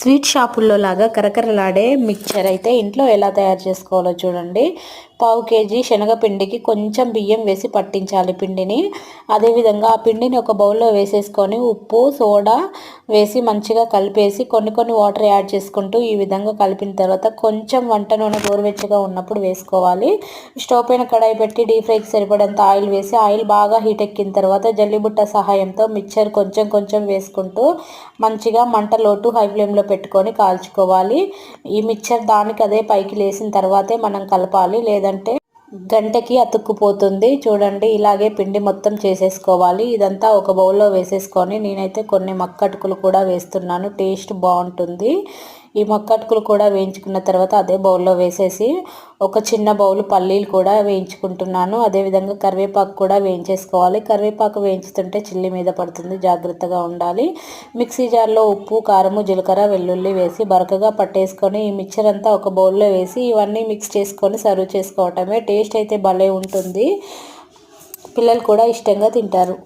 Sweet షాపుల్లో లాగా కరకరలాడే మిక్చర్ అయితే ఇంట్లో ఎలా తయారు చేసుకోవాలో చూడండి. పావు కేజీ శనగపిండికి కొంచెం బియ్యం వేసి పట్టించాలి పిండిని. అదేవిధంగా ఆ పిండిని ఒక బౌల్లో వేసేసుకొని ఉప్పు సోడా వేసి మంచిగా కలిపేసి కొన్ని కొన్ని వాటర్ యాడ్ చేసుకుంటూ ఈ విధంగా కలిపిన తర్వాత కొంచెం వంట నూనె గోరువెచ్చగా ఉన్నప్పుడు వేసుకోవాలి. స్టవ్ పైన కడాయి పెట్టి డీప్ ఫ్రైకి సరిపడంత ఆయిల్ వేసి ఆయిల్ బాగా హీట్ ఎక్కిన తర్వాత జల్లిబుట్ట సహాయంతో మిక్చర్ కొంచెం కొంచెం వేసుకుంటూ మంచిగా మంట లోటు హై ఫ్లేమ్లో పెట్టుకొని కాల్చుకోవాలి. ఈ మిక్చర్ దానికి అదే పైకి లేసిన తర్వాతే మనం కలపాలి. లేదంటే గంటకి అతుక్కుపోతుంది. చూడండి ఇలాగే పిండి మొత్తం చేసేసుకోవాలి. ఇదంతా ఒక బౌల్లో వేసేసుకొని నేనైతే కొన్ని మక్కటుకులు కూడా వేస్తున్నాను. టేస్ట్ బాగుంటుంది. ఈ మొక్కటుకులు కూడా వేయించుకున్న తర్వాత అదే బౌల్లో వేసేసి ఒక చిన్న బౌల్ పల్లీలు కూడా వేయించుకుంటున్నాను. అదేవిధంగా కరివేపాకు కూడా వేయించేసుకోవాలి. కరివేపాకు వేయించుతుంటే చిల్లి మీద పడుతుంది. జాగ్రత్తగా ఉండాలి. మిక్సీ జార్లో ఉప్పు కారము జీలకర్ర వెల్లుల్లి వేసి బరకగా పట్టేసుకొని ఈ మిక్చర్ అంతా ఒక బౌల్లో వేసి ఇవన్నీ మిక్స్ చేసుకొని సర్వ్ చేసుకోవటమే. టేస్ట్ అయితే భలే ఉంటుంది. పిల్లలు కూడా ఇష్టంగా తింటారు.